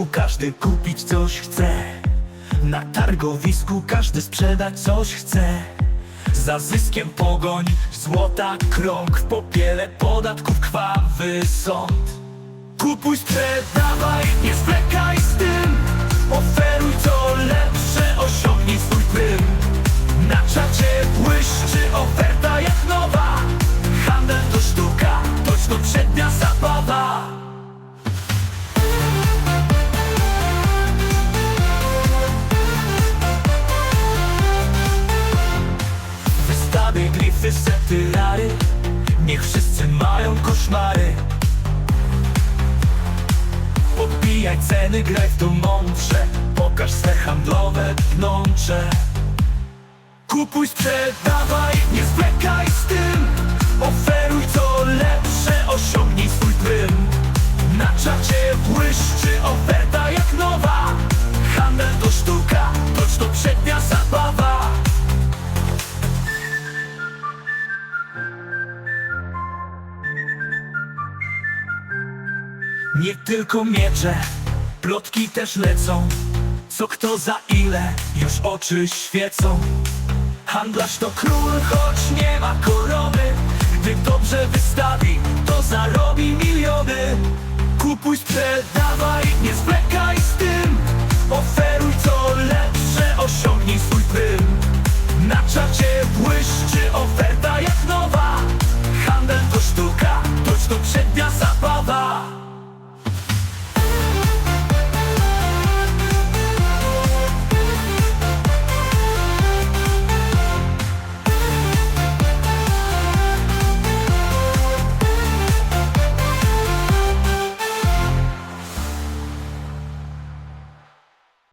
Tu każdy kupić coś chce Na targowisku każdy sprzedać coś chce. Za zyskiem pogoń, złota krąg W popiele podatków krwawy sąd. Kupuj, sprzedawaj, nie zwlekaj z tym. Oferuj co lepsze, koszmary Podbijaj ceny, graj w to mądrze. Pokaż swe handlowe pnącze Kupuj, sprzedawaj, nie zwlekaj Nie tylko miecze, plotki też lecą. Co kto za ile, już oczy świecą. Handlarz to król, choć nie ma korony Gdy dobrze wystawi, to zarobi miliony. Kupuj, sprzedawaj, nie zwlekaj z tym. Oferuj co lepsze, osiągnij swój prym. Na czacie błyszczy